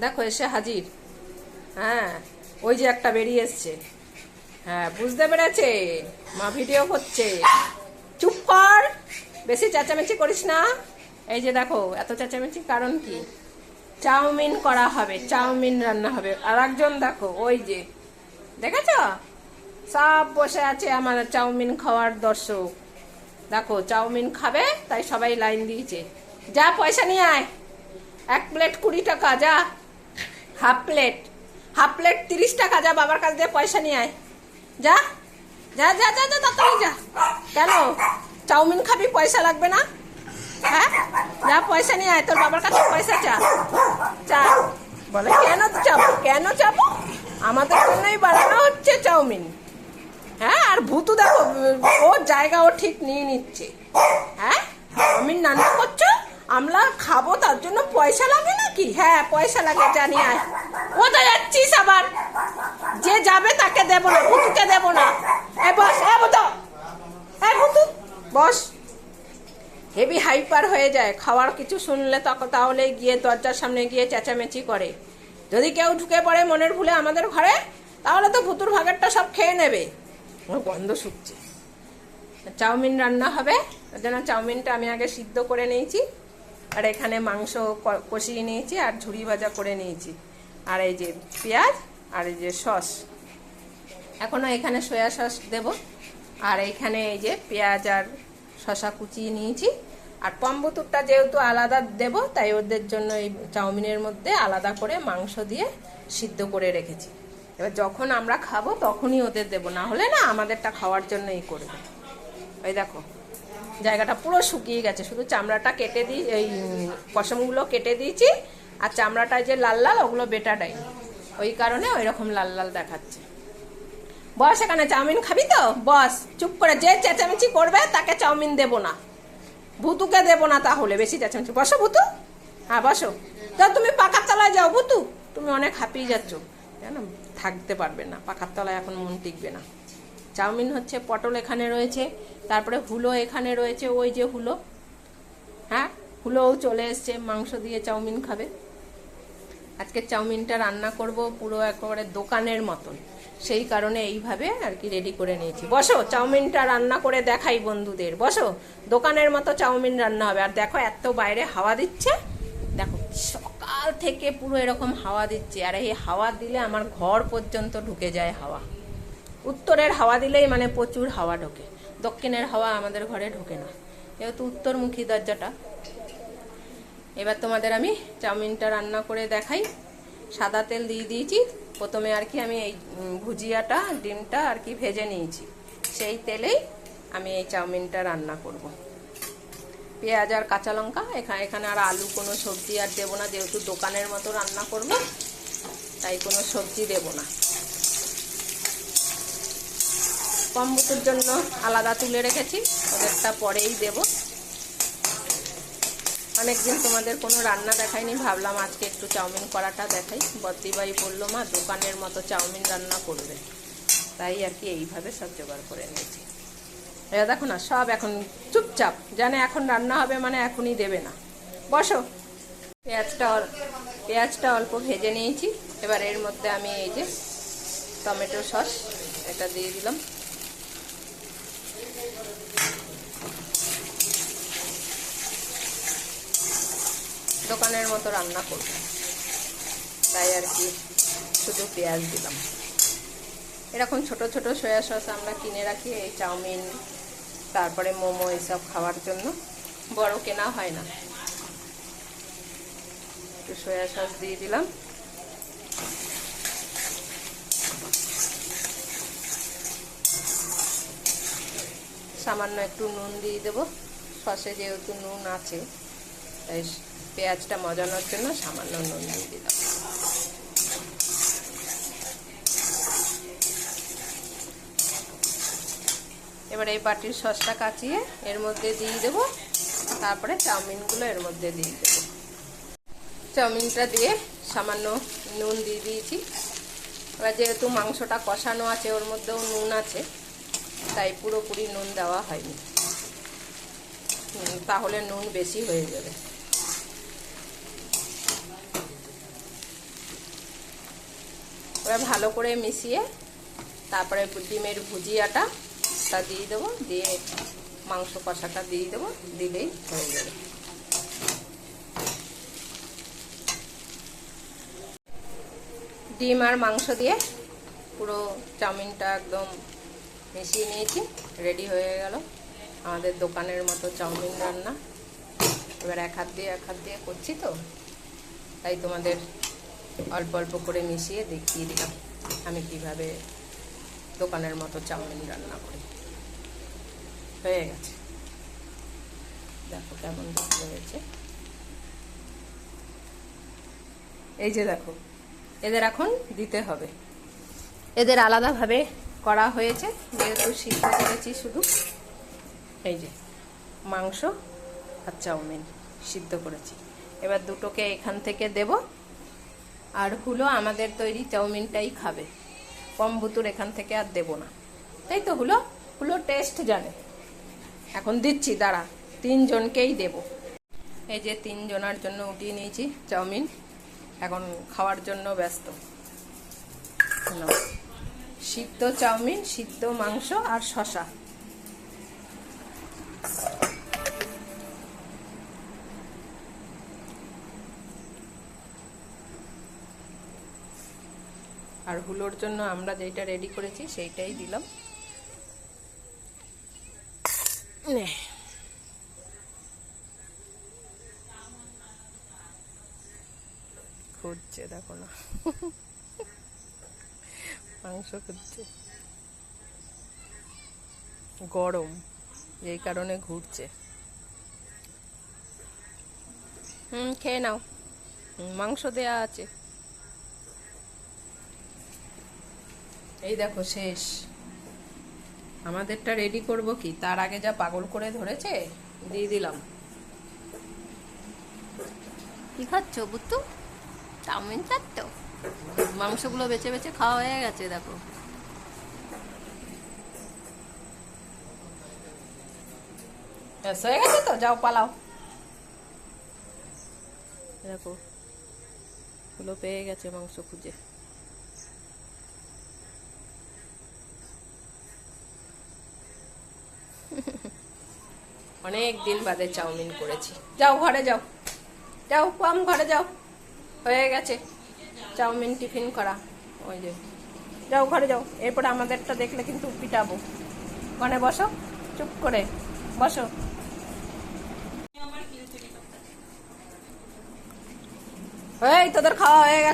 দেখো, এসে হাজির। হ্যাঁ ওই যে একটা বেরিয়ে এসছে। হ্যাঁ বুঝতে পেরেছে? মা ভিডিও করছে চুপ কর! বেশি চেঁচামেচি করিস না। এই যে দেখো, এত চেঁচামেচি কারণ কি? চাউমিন করা হবে, চাউমিন রান্না হবে। আর একজন দেখো, ওই যে। দেখেছ? সব বসে আছে আমার চাউমিন খাওয়ার দর্শক। দেখো, চাউমিন খাবে, তাই সবাই লাইন দিয়েছে। যা, পয়সা নিয়ে আয়। এক প্লেট কুড়ি টাকা, যা। Half plate. হাফ প্লেট তিরিশ টাকা, যা বাবার কাছ দিয়ে পয়সা নিয়ে আয়। যা যা যা যা যা, তাড়াতাড়ি যা। কেন? চাউমিন খাবি, পয়সা লাগবে না? হ্যাঁ? যা, পয়সা নিয়ে আয়, তোর বাবার কাছে পয়সা চা। চা। বলে, কেন চাবো? কেন চাবো? আমাদের জন্যই বানানো হচ্ছে চাউমিন। হ্যাঁ? আর ভূতু দেখো ওর জায়গা ও ঠিক নিয়ে নিচ্ছে। হ্যাঁ? চাউমিন রান্না করছ আমরা খাব, তার জন্য পয়সা লাগে নাকি হ্যাঁ পয়সা লাগে, জানি, আয়। কোথায় যাচ্ছিস আবার? যে যাবে তাকে দেবো না, ভূতুকে দেবো না। এ, বস, এ, ভূতু। এ বস। হেভি হাইপার হয়ে যায়, খাওয়ার কিছু শুনলে তাহলে গিয়ে দরজার সামনে গিয়ে চেঁচামেচি করে। যদি কেউ ঢুকে পড়ে মনের ভুলে আমাদের ঘরে, তাহলে তো ভুতুর ভাগেরটা সব খেয়ে নেবে। গন্ধ শুকছে। চাউমিন রান্না হবে, তার জন্য চাউমিনটা আমি আগে সিদ্ধ করে নিয়েছি। আর এখানে মাংস কষিয়ে নিয়েছি আর ঝুড়ি ভাজা করে নিয়েছি। আর এই যে পেঁয়াজ আর এই যে সস। এখনও এখানে সয়া সস দেব। আর এইখানে এই যে পেঁয়াজ আর শশা কুচিয়ে নিয়েছি। আর পম্বুতুরটা যেহেতু আলাদা দেব, তাই ওদের জন্য এই চাউমিনের মধ্যে আলাদা করে মাংস দিয়ে সিদ্ধ করে রেখেছি। এবার যখন আমরা খাব তখনই ওদের দেব, না হলে না আমাদেরটা খাওয়ার জন্যই করবে। ওই দেখো। জায়গাটা পুরো শুকিয়ে গেছে। শুধু চামড়াটা কেটে দিই এই, পশমগুলো কেটে দিয়েছি, আর চামড়াটা যে লাল লাল, ওগুলো বেটা দেয় ওই কারণে ওই রকম লাল লাল দেখাচ্ছে। বস, এখানে চাউমিন খাবি তো? বস, চুপ করে, যে চেঁচামেচি করবে, তাকে চাউমিন দেবো না। ভুতুকে দেবো না তাহলে, বেশি চেঁচামেচি। বসো, ভুতু। হ্যাঁ বসো। তো তুমি পাকার তলায় যাও, ভুতু। তুমি অনেক হাঁপিয়ে যাচ্ছ। জানো থাকতে পারবে না। পাকার তলায় এখন মন টিকবে না। চাউমিন হচ্ছে পটল এখানে রয়েছে। তারপরে হুলো এখানে রয়েছে, ওই যে হুলো। হ্যাঁ? হুলোও চলে এসছে, মাংস দিয়ে চাউমিন খাবে। আজকে চাউমিনটা রান্না করব পুরো একেবারে দোকানের মতন। সেই কারণে এইভাবে আর কি রেডি করে নিয়েছি। বসো, চাউমিনটা রান্না করে দেখাই বন্ধুদের। বসো, দোকানের মতো চাউমিন রান্না হবে। আর দেখো এত বাইরে হাওয়া দিচ্ছে। দেখো, সকাল থেকে পুরো এরকম হাওয়া দিচ্ছে। আর এই হাওয়া দিলে আমার ঘর পর্যন্ত ঢুকে যায় হাওয়া। উত্তরের হাওয়া দিলেই মানে প্রচুর হাওয়া ঢোকে। দক্ষিণের হাওয়া আমাদের ঘরে ঢোকে না। যেহেতু উত্তরমুখী দরজাটা। এবার তোমাদের আমি চাউমিনটা রান্না করে দেখাই। সাদা তেল দিয়ে দিয়েছি। প্রথমে আর কি আমি এই ভুজিয়াটা, ডিমটা আর কি ভেজে নিয়েছি। সেই তেলেই আমি এই চাউমিনটা রান্না করব। পেঁয়াজ আর কাঁচা লঙ্কা এখানে এখানে আর আলু কোনো সবজি আর দেবো না। যেহেতু দোকানের মতো রান্না করব, তাই কোনো সবজি দেবো না। কম্বুতুর জন্য আলাদা তুলে রেখেছি। ওদেরটা পরেই দেব। অনেকদিন তোমাদের কোনো রান্না দেখাইনি, ভাবলাম আজকে একটু চাউমিন করাটা দেখাই। বদ্দিবাই বলল, মা, দোকানের মতো চাউমিন রান্না করবে। তাই আর কি এইভাবে সব জোগাড় করে নিয়েছি এরা দেখো না, সব এখন চুপচাপ, জানে এখন রান্না হবে মানে এখনই দেবে না। বসো। পেঁয়াজটা পেঁয়াজটা অল্প ভেজে নিয়েছি। এবার এর মধ্যে আমি এই যে টমেটো সস, এটা দিয়ে দিলাম। দোকানের মতো রান্না করব। তাই আর কি শুধু পেঁয়াজ দিলাম। এরকম ছোট ছোট সয়া সস আমরা কিনে রাখি, এই চাউমিন, তারপরে মোমো এসব খাওয়ার জন্য। বড় কেনা হয় না। একটু সয়া সস দিয়ে দিলাম। সামান্য একটু নুন দিয়ে দেবো। সসে যেহেতু নুন আছে, তাই পেঁয়াজটা মজানোর জন্য সামান্য নুন দিয়ে দিলাম। এবার এই বাটির সসটা কাচিয়ে এর মধ্যে দিয়ে দেবো, তারপরে চাউমিনগুলো এর মধ্যে দিয়ে দেবো। চাউমিনটা দিয়ে সামান্য নুন দিয়ে দিয়েছি। এবার যেহেতু মাংসটা কষানো আছে, ওর মধ্যেও নুন আছে, তাই পুরোপুরি নুন দেওয়া হয়নি। তাহলে নুন বেশি হয়ে যাবে। এবার ভালো করে মিশিয়ে তারপরে ডিমের ভুজিয়াটা তা দিয়ে দেবো, দিয়ে মাংস কষাটা দিয়ে দেবো, দিলেই হয়ে যাবে। ডিম আর মাংস দিয়ে পুরো চাউমিনটা একদম মিশিয়ে নিয়েছি, রেডি হয়ে গেল। আমাদের দোকানের মতো চাউমিন রান্না। এবার এক হাত দিয়ে, এক হাত দিয়ে করছি তো, তাই তোমাদের অল্প অল্প করে মিশিয়ে দেখিয়ে দিলাম আমি কীভাবে দোকানের মতো চাউমিন রান্না করি। হয়ে গেছে। দেখো কেমন হয়েছে। এই যে দেখো, এদের এখন দিতে হবে। এদের আলাদাভাবে করা হয়েছে, যেহেতু সিদ্ধ করেছি শুধু। এই যে, মাংস আর চাউমিন সিদ্ধ করেছি। এবার দুটোকে এখান থেকে দেব। আর হুলো আমাদের তৈরি চাউমিনটাই খাবে। কম বুতুর এখান থেকে আর দেব না। তাই তো হুলো? হুলো টেস্ট জানে। এখন দিচ্ছি, দাঁড়া। তিনজনকেই দেব। এই যে তিনজনার জন্য উঠিয়ে নিয়েছি চাউমিন। এখন খাওয়ার জন্য ব্যস্ত। সিদ্ধ চাউমিন, সিদ্ধ মাংস আর শশা আর হুলোর জন্য আমরা যেটা রেডি করেছি সেইটাই দিলাম। খুঁজছে, দেখো না। মাংস খুঁজছে। গরম, এই কারণে ঘুরছে। হুম, খেয়ে নাও। মাংস দেয়া আছে। এই দেখো শেষ। আমাদেরটা রেডি করব কি? তার আগে যা পাগল করে ধরেছে দিয়ে দিলাম। কি খাচ্ছ বুত্তু চাউমিন চাচ্ছ? মাংসগুলো বেছে বেছে খাওয়া হয়ে গেছে দেখো। হয়ে গেছে তো? যাও পালাও। দেখো গুলো পেয়ে গেছে মাংস খুঁজে। অনেক দিন বাদে চাউমিন করেছি। যাও ঘরে যাও। যাও পাম ঘরে যাও। হয়ে গেছে। চাউমিন টিফিন করা। ওই যে। যাও ঘরে যাও। এরপরে আমাদেরটা দেখলে কিন্তু পিটাবো। ওখানে বসো। চুপ করে বসো। এই, তোদের খাওয়া হয়ে গেছে।